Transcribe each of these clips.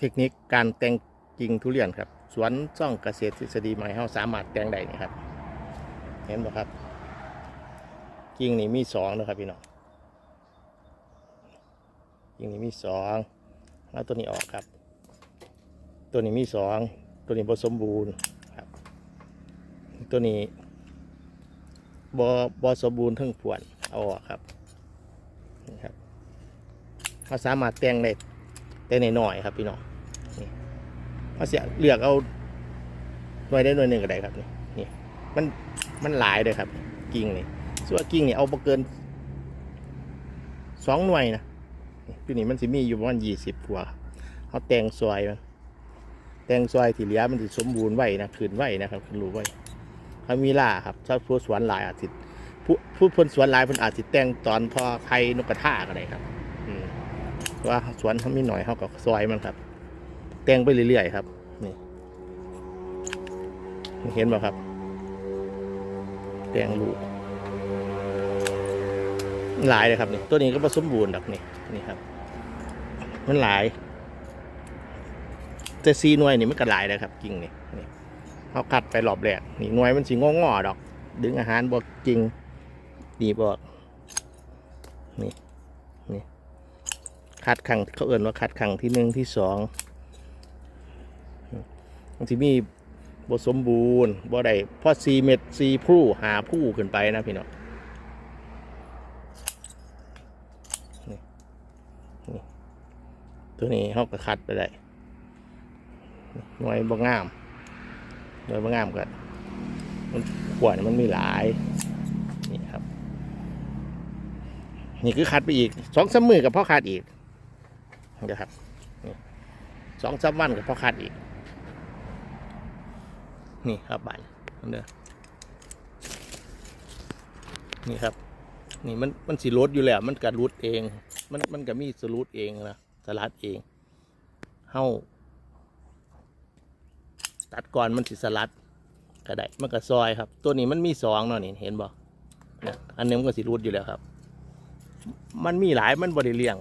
เทคนิคการแต่งกิ่งทุเรียนครับ สวนซ่องเกษตรทฤษฎีใหม่เฮาสามารถแต่งได้นี่ครับ เห็นบ่ครับ กิ่งนี่มีสองนะครับพี่น้องกิ่งนี่มีสองแล้วตัวนี้ออกครับ ตัวนี้มีสองตัวนี้ผสมบูรณ์ครับ ตัวนี้บอบอสมบูรณ์ทั้งผวนเอาออกครับนี่ครับเราสามารถแต่งได้แต่ในหน่อยๆครับพี่น้อง เราเสียเลือกเอาหน่วยได้หน่วยหนึ่งก็ได้ครับนี่นี่มันมันหลายเลยครับ กิ่งนี่ส่วนกิ่งนี่เอาบ่เกินสองหน่วยนะนี่ตัวนี้มันสิมีอยู่ประมาณยี่สิบกว่าเขาแตงซอยมันแตงซอยที่เหลือมันสิสมบูรณ์ไว้นะคืนไว้นะครับคืนรู้ไว้เขามีล่าครับชอบผู้สวนหลายอาทิตย์ผู้ผู้คนสวนหลายคนอาจจะแต่งตอนพอไข่นกกระทาก็ได้ครับอืมว่าสวนเขามีหน่อยเขาก็ซอยมันครับ แต่งไปเรื่อยๆครับ นี่เห็นไหมครับ แต่งลูกหลายเลยครับนี่ตัวนี้ก็ผสมบูรณ์ดอกนี่นี่ครับ มันหลายแต่ซีหน่วยนี่มันก็หลายนะครับกิ่งนี่นี่เขาคัดไปรอบแรกนี่หน่วยมันสีงองอๆดอก ดึงอาหารบอกกิ่งดีบอกนี่นี่คัดขังเขาเอื่นว่าคัดขังที่หนึ่งที่สอง บางทีมีบสมบูรณ์บ่ได้พอซีเม็ดซีผู้หาผู้ขึ้นไปนะพี่น้องตัวนี้เขาก็คัดไปได้หน่วยบางงามหน่วยบางงามก็มันขวดมันมีหลายนี่ครับ นี่คือคัดไปอีกสองสามมือกับพ่อคัดอีกเดี๋ยวครับสองสามวันกับพ่อคัดอีก นี่ครับบันเด้อนี่ครับ นี่มันมันสีรดอยู่แล้ว มันกัรูดเอง มันมันก็มีสรูดเองนะสลัดเองเฮ้าตัดก่อนมันสิสลัดก็ได้มันก็ซอยครับ ตัวนี้มันมีสองเนาะนี่เห็นบ่อันนี้มันก็สิรูดอยู่แล้วครับ มันมีหลายมันบริเลียง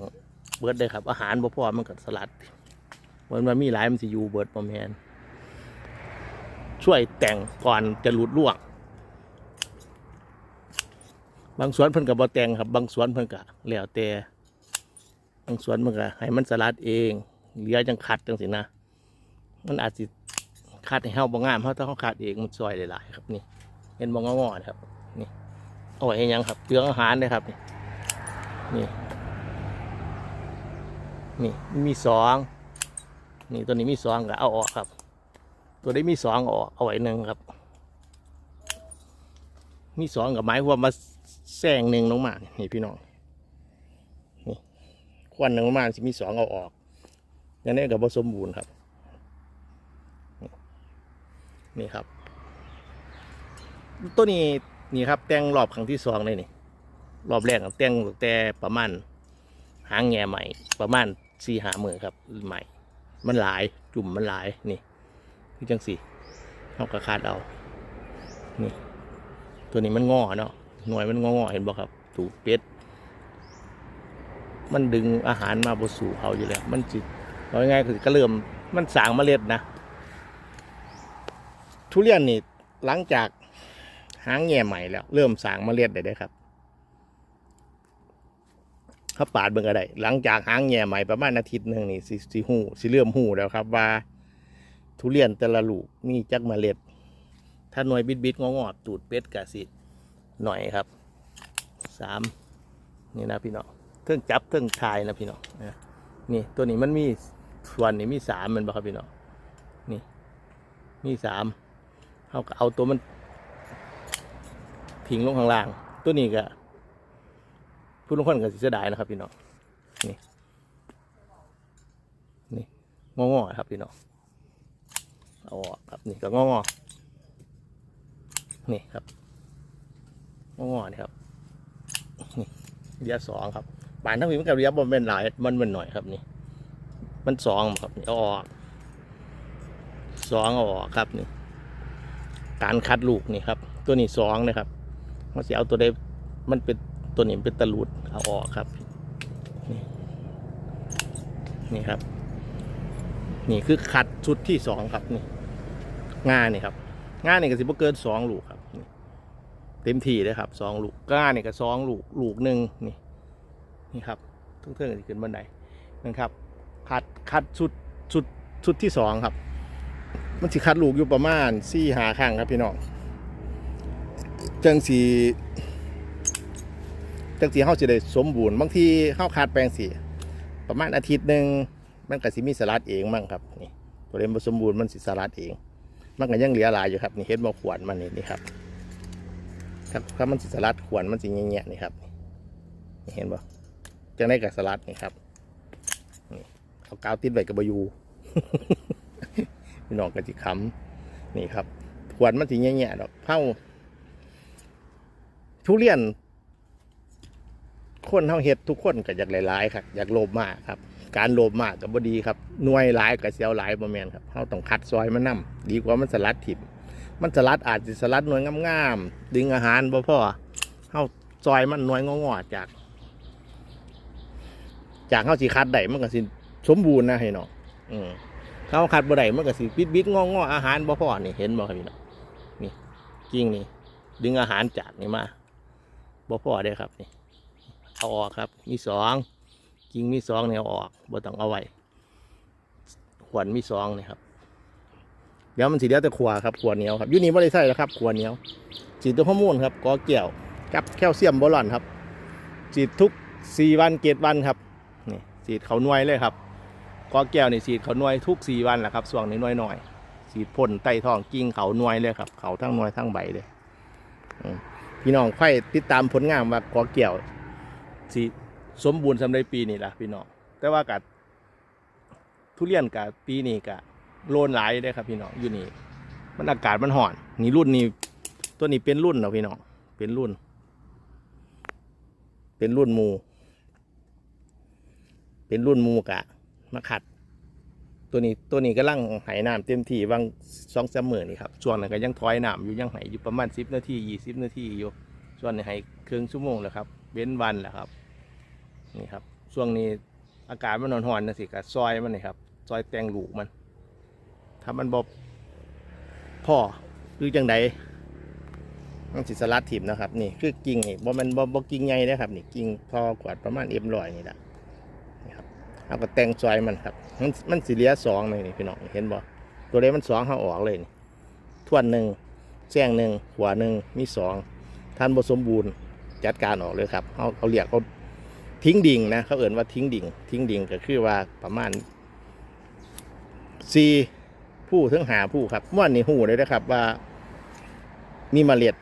เบิดเลยครับ อาหารบ่พอมันก็สลัดมันมันมีหลายมันสิอยู่เบิดประมาณ ช่วยแต่งก่อนจะรูดล่วง บางสวนเพิ่นก็บ่แต่งครับ บางสวนเพิ่นก็แล้วแต่บางสวนมันก็ให้มันสลัดเองเหลือจังคัดจังสินะ มันอาจสิคัดให้เฮาบ่งามเฮาถ้าเขาคัดเองมันซอยหลายๆครับนี่เห็นบ่งอๆนะครับ นี่เอาไว้ให้ยังครับเปลืองอาหารเลยครับ นี่นี่นี่มีสองนี่ตัวนี้มีสองก็เอาออกครับ ตัวนี้มีสองเอาอกเอาไว้หนึ่งครับ มีสองกับไม้ควมาแซงหนึ่งลงมานี่พี่น้องนี่ควันหนึ่งลงมาสิมีสองเอาออกอย่างนี้กับผสมบูรณ์ครับ นี่ครับ ตัวนี้นี่ครับ แต่งรอบครั้งที่สองเลยนี่รอบแรกแต่งตั้งแต่ประมาณหางแง่ใหม่ ประมาณสี่หาหมื่นครับใหม่ มันหลายจุ่มมันหลายนี่ คือจังสี่เอากระคาดเอานี่ตัวนี้มันงอเนาะหน่วยมันงอๆเห็นบ่ครับถูกเป็ดมันดึงอาหารมาบนสู่เขาอยู่แล้วมันจิเอาง่ายคือก็เริ่มมันสางเมล็ดนะ ทุเรียนนี่หลังจากหางแง่ใหม่แล้ว เริ่มสางเมล็ดได้ได้ครับเขาปาดเบิ่งก็ได้หลังจากหางแง่ใหม่ประมาณอาทิตย์หนึ่งนี่สิสิหูสิเริ่มหูแล้วครับว่า ทุเรียนแต่ละลูกมีจักเมล็ด ถ้าหน่วยบิดบิดงองอตูดเป็ดกะสิหน่อยครับสามนี่นะพี่น้องเทิงจับเทิงทายนะพี่น้องนี่ตัวนี้มันมีส่วนนี่มีสามมันบ่ครับพี่น้องนี่มีสามเขาก็เอาตัวมันทิ้งลงข้างล่าง ตัวนี้ก็ผู้ลงคนก็สิเสียดายนะครับพี่น้องนี่นี่งองอๆครับพี่น้อง เอาออกครับนี่ก็งองอนี่ครับงองอนี่ครับนี่เรียสองครับปานทั้งวีมันกับเรียบมันเป็นหลายมันเป็นหน่อยครับนี่ มันสองครับเอาออกสองเอาออกครับนี่ การคัดลูกนี่ครับ ตัวนี้สองนะครับเขาจะเอาตัวใดมันเป็นตัวนี้เป็นตะลุดเอาออกครับนี่นี่ครับ นี่คือคัดชุดที่สองครับนี่งานนี่ครับงานนี่ก็สิบ่เกินสองลูกครับเต็มที่เลยครับสองลูกงานนี่ก็สองลูกลูกหนึ่งนี่นี่ครับเพิ่งเพิ่งจะขึ้นบันไดนะครับคัดคัดชุดชุดชุดที่สองครับ มันสิคัดลูกอยู่ประมาณสี่หาครั้งครับพี่น้องจังสีจังสีเขาจะได้สมบูรณ์บางทีเข้าคัดแปลงสีประมาณอาทิตย์หนึ่ง มันก็สิมีสลัดเองมั่งครับนี่ตัวเล่นผสมบูรณ์มันสิสลัดเอง มันก็ยังเหลือหลายอยู่ครับนี่เห็นบ่ขวานมันนี่นี่ครับถ้าถ้ามันสิสลัดขวานมันสิเงี้ยนี่ครับนี่เห็นบ่จังได้กับสลัดนี่ครับนี่เอากาวติดไว้กับบอยูพี่น้องก็จิค้ำนี่ครับขวานมันสิแง่ๆดอกเผาทุเรียนคนเฮาเฮ็ดทุกคนก็อยากหลายๆครับอยากโลภมากครับ การโลภมากก็บ่ดีครับหน่วยหลายก็เสียวหลายบ่แมนครับเฮาต้องคัดซอยมันนํดีกว่ามันสลัดถิ่มมันสลัดอาจสิสลัดหน่วยงามๆดึงอาหารบ่พ่อเฮาซอยมันหน่วยงอๆจาก จากเฮาสิคัดได้มันก็สิสมบูรณ์นะให้น้องอืมเขาขัดบ่ได้มันก็สิบิดบิดงองออาหารบ่พ่อนี่เห็นบ่ครับพี่น้องนี่กิ่งนี่ ดึงอาหารจากนี่มาบ่พ่อได้ครับนี่เอาออกครับ มีสอง กิ่งมีสองเนี่ยออกบ่ต้องเอาไว้ขวานมีสองนี่ครับเดี๋ยวมันสิเดียวแต่ขวาครับขวเหนียวครับยูนี่บ่ได้ใส่แล้วครับขวเหนียวฉีดตัวฮอร์โมนครับกอเกี่ยวกับแคลเซียมบอลอนครับฉีดทุกสี่วันเกตวันครับนี่ฉีดเขาหน่วยเลยครับกอแก้วนี่สีดเขาหน่วยทุกสี่วันแหละครับส่วงนี้หน่วยหน่อยสีดพ่นไต่ทองกิ่งเขาหน่วยเลยครับเขาทั้งหน่วยทั้งใบเลยพี่น้องค่ติดตามผลงานว่ากอแก้วสี สมบูรณ์สำหรับปีนี้ล่ะพี่น้องแต่ว่ากับทุเรียนกับปีนี้กับโลนหลายเลยครับพี่น้องอยู่นี่มันอากาศมันห่อนนี่รุ่นนี้ตัวนี้เป็นรุ่นเนาะพี่น้องเป็นรุ่น เป็นรุ่นมู เป็นรุ่นมูกะมาขัด ตัวนี้ตัวนี้กำลังไหน้ำเต็มที่วางสองสามหมื่นนี่ครับช่วงนั้นก็ยังถอยน้ำอยู่ยังไหอยู่ประมาณสิบนาทียี่สิบนาทีอยู่ส่วนนี้ไหครึ่งชั่วโมงแล้วครับเว้นวันแหละครับ นี่ครับช่วงนี้อากาศมันร้อนๆนะสิกับซอยมันนี่ครับ ซอยแตงลูกมัน ถ้ามันบอบพ่อหรือจังใดต้องสิสลัดถิ่มนะครับนี่คือกิ่งนี่บ่มันบ่บ่กิ่งใหญ่นะครับนี่กิ่งพอกวาดประมาณเอ็มลอยนี่แหละนะครับเอาก็แตงซอยมันครับ มันมันสีเหลียสองเลยนี่พี่น้องเห็นบ่ตัวเล็กมันสองเขาออกเลยนี่ทวนหนึ่งแซงหนึ่งหัวหนึ่งมีสองท่านผสมบูรณ์จัดการออกเลยครับเขาเขาเรียกเขา ทิ้งดิ่งนะเขาเอ่นว่าทิ้งดิ่ง ทิ้งดิ่งก็คือว่าประมาณสี่ผู้ถึงหาผู้ครับม่วนนี่หูเลยนะครับว่า มีมาเมล็ด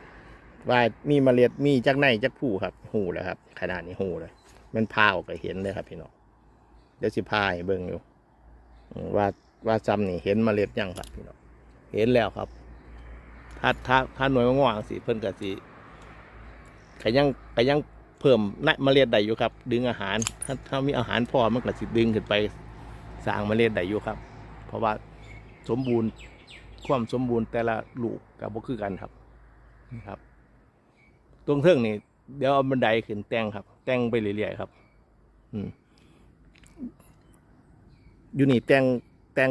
ว่ามีมาเมล็ดมีจักในจักผู้ครับ หูแล้วครับ ขนาดนี้หูเลย มันพาออกก็เห็นเลยครับพี่น้องเดี๋ยวสิพายเบิ่งอยู่ว่าว่าจำนี่เห็นมาเมล็ดยังครับพี่น้องเห็นแล้วครับ ถ้าถ้าถ้าหน่วยง่วงสิเพิ่นก็สิก็ยังก็ยัง เพิ่มนเมล็ดได้อยู่ครับ ดึงอาหาร ถ้าถ้ามีอาหารพอมันก็สิดึงขึ้นไปสร้างเมล็ดได้อยู่ครับ เพราะว่าสมบูรณ์ความสมบูรณ์แต่ละลูกกับบ่คือกันครับนี่ครับ ตรงเทิงนี่เดี๋ยวเอาบันไดขึ้นแต่งครับ แต่งไปเรื่อยๆครับ อืมอยู่นี่แต่งแต่ง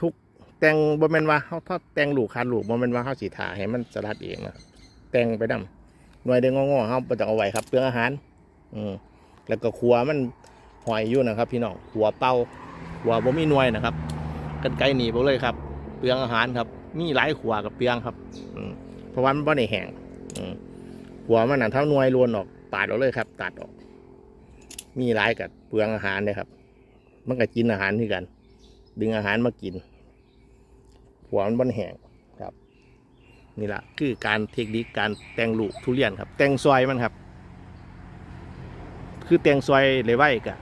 ทุกแต่งบ่แม่นว่าเฮาถ้าแต่งลูกคันลูกบ่แม่นว่าเฮาสิถ่าให้มันสลัดเองนะแต่งไปนํ หน่วยเด้งงอๆเฮาบ่ต้องเอาไว้ครับเปลืองอาหาร อืมแล้วก็ขัวมันหอยอยู่นะครับ พี่น้องขัวเป่าขัวบ่มีหน่วยนะครับ กันไกลหนีบ่เลยครับ เปลืองอาหารครับ มีหลายขัวกับเปลืองครับ อืมเพราะว่ามันบ่ได้แห้งอืมขัวมันน่ะเท่าหน่วยล้วนออกปาดออกเลยครับ ตัดออก มีหลายกับเปลืองอาหารเลยครับ มันก็กินอาหารที่กัน ดึงอาหารมากินหัวมันบนแห้ง นี่แหละคือการเทคนิคการแต่งลูกทุเรียนครับ แต่งซอยมันครับ คือแต่งซอยเลยไว้กะ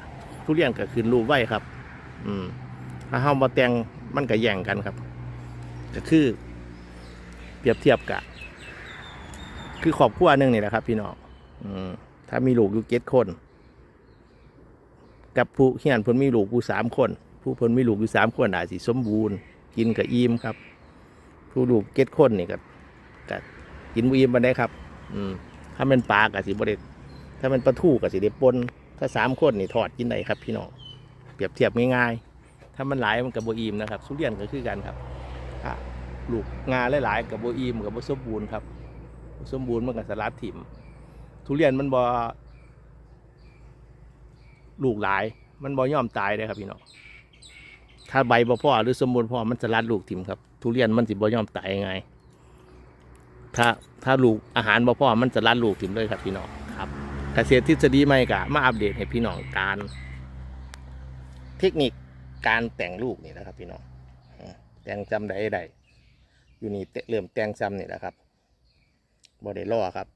ทุเรียนก็ขึ้นรูปไว้ครับ อืมถ้าเฮามาแต่งมันก็แย่งกันครับ ก็คือ เปรียบเทียบกะ คือครอบครัวหนึ่งนี่แหละครับ พี่น้องอืมถ้ามีลูกอยู่เจ็ดคน กับผู้เฮียนเพิ่นมีลูกผู้สามคน ผู้เพิ่นมีลูกอยู่สามคนอาจสิสมบูรณ์ กินกับอิ่มครับ ผู้ลูกเก็ดคนนี่ก็ ก็กินบ่อิ่มบันได้ครับ อืมถ้าเป็นปลาก็สิบ่ได้ถ้าเป็นปลาทูก็สิได้ปนถ้าสามคนนี่ทอดกินได้ครับ พี่น้องเปรียบเทียบง่ายๆ ถ้ามันหลายมันกับโบอีมนะครับทุเรียนก็คือกันครับลูกงาหลายๆกับโบอีมกับโบสมบูรณ์ครับบ่สมบูรณ์มันกับสลัดถิ่มทุเรียนมันบอลูกหลาย มันบอย่อมตายเลยครับพี่น้องถ้าใบบ่พ่อหรือสมบูรณ์พ่อมันสลัดลูกถิ่มครับทุเรียนมันสิบ่ย่อมตายยังไง ถ้าถ้าลูกอาหารบ่พ่อมันจะรัดลูกถิ่มเลยครับพี่น้องครับเกษตรทฤษฎีใหม่กะมาอัปเดตให้พี่น้องการ เทคนิคการแต่งลูกนี่นะครับ พี่น้องแต่งจำได้ได้อยู่นี่เตเริ่มแต่งจำนี่แหละครับบ่ได้ล่อครับ